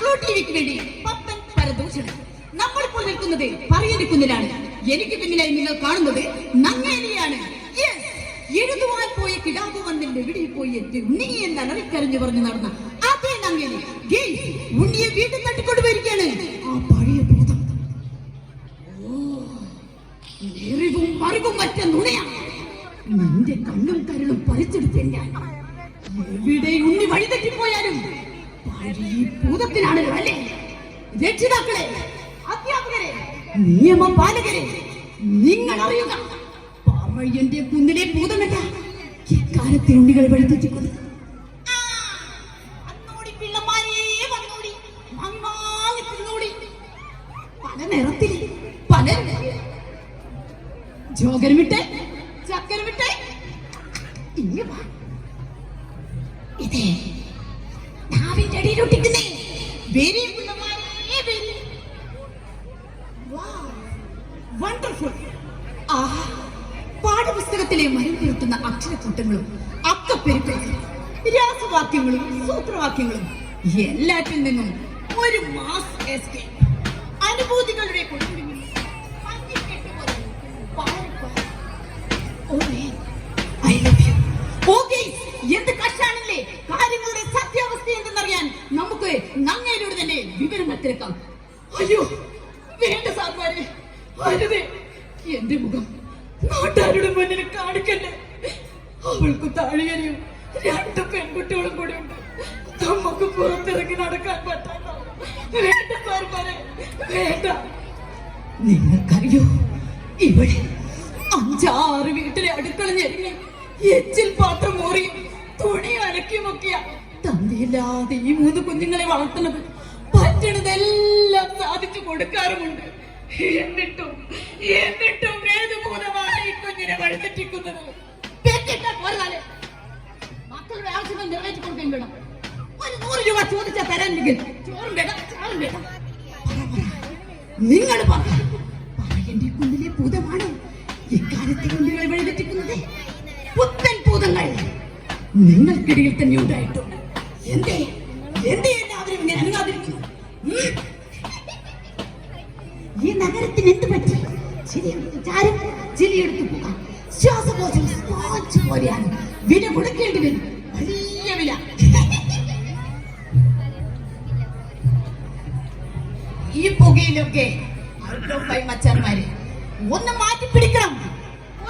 Glow ടിവിക്ക് വേണ്ടി പപ്പൻ പരദൂഷണം. നമ്മളിപ്പോൾ നിൽക്കുന്നത് പറയനിൽക്കുന്നതിനാണ് എനിക്ക് പിന്നിലായി നിങ്ങൾ കാണുന്നത് നങ്ങേലിയാണ്. എഴുതുവാൻ പോയ കിടാവ് വന്നിന്റെ വിടിയിൽ പോയി എത്തി. ഉണ്ണി എന്ന് അലറിക്കരഞ്ഞു പറഞ്ഞു നടന്ന? അതേ നങ്ങേലി. ഉണ്ണിയെ വീട്ടിൽ തട്ടിക്കൊണ്ടുപോയിരിക്കാണ് ആ പഴയ ഭൂതം. ഓ എറിവും അറിവും മറ്റ നുണയാണ് നിന്റെ കണ്ണും കരളും പറിച്ചെടുത്തേ ഞാൻ. എവിടെ ഉണ്ണി വഴി പഴയ ഭൂതത്തിനാണല്ലോ അല്ലേ? രക്ഷിതാക്കളെ അധ്യാപകരെ നിയമപാലകരെ നിങ്ങൾ അറിയുക പറയന്റെ കുന്നിലെ ഭൂതമല്ല ഇക്കാലത്തെ ഉണ്ണികൾ വഴിതെറ്റിക്കുന്നത്. പല നിറത്തിൽ പല ജോഗർ വിട്ടെ ചക്കര വിട്ടെ. വാ. ഇതേ വെരി വെരി. വണ്ടർഫുൾ ആ പാഠപുസ്തകത്തിലെ മരം അക്ഷരക്കൂട്ടങ്ങളും അക്കപ്പെരുപ്പും രാസവാക്യങ്ങളും സൂത്രവാക്യങ്ങളും എല്ലാറ്റിൽ നിന്നും ഒരു മാസ് അനുഭൂതികളുടെ കൊടുക്കുമ്പോൾ തിരക്കാം അയ്യോ വേണ്ട സാർമാരെ അരുതേ. എന്റെ മുഖം നാട്ടുകാരുടെ മുന്നിൽ കാണിക്കല്ലേ? അവൾക്ക് താഴെയും രണ്ട് പെൺകുട്ടികളും കൂടെ ഉണ്ട്. നമുക്ക് പുറത്തിറങ്ങി നടക്കാൻ പറ്റാത്ത വേണ്ട സാർമാരെ വേണ്ട. നിങ്ങൾക്കറിയോ ഇവിടെ അഞ്ചാറ് വീട്ടിലെ അടുക്കള ഞെരുങ്ങി എച്ചിൽ പാത്രം മോറിയും തുണി അലക്കി മുക്കിയ തന്തയില്ലാതെ ഈ മൂന്ന് കുഞ്ഞുങ്ങളെ വളർത്തുന്നത് പറ്റണതെല്ലാം സാധിച്ചു കൊടുക്കാറുമുണ്ട്. എന്നിട്ടും എന്നിട്ടും ഏത് മൂലമാണ് ഈ കുഞ്ഞിനെ വഴിതെറ്റിക്കുന്നത്? മക്കളുടെ ആവശ്യങ്ങൾ നിറവേറ്റി കൊടുക്കാൻ ഒരു നൂറ് രൂപ ചോദിച്ചാൽ തരാനില്ലെങ്കിൽ ചോറും വേണം ചാറും വേണം നിങ്ങൾ പറഞ്ഞു കുഞ്ഞിലെ ഭൂതമാണ് ഇക്കാലത്തെ കുഞ്ഞുങ്ങളെ വഴിതെറ്റിക്കുന്നത്? പുത്തൻ ഭൂതങ്ങൾ നിങ്ങൾക്കിടയിൽ തന്നെ ഉണ്ടായിട്ടുണ്ട്. എന്തേ? എന്തേ? ഈ നഗരത്തിന് എന്ത് പറ്റി? ശരിയാണ് ചാരും ചിലിയെടുത്ത് പോകാം. ശ്വാസകോശം സ്പോഞ്ച് പോലെയാണ്. വില കൊടുക്കേണ്ടി വരും. വലിയ വില. ഈ പുകയിലൊക്കെ ഔട്ട് ഓഫ് ഫൈവ് മച്ചാന്മാര് ഒന്ന് മാറ്റി പിടിക്കണം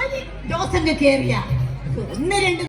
ഒരു ഡോസ് കേറിയ. ഒന്ന് രണ്ട്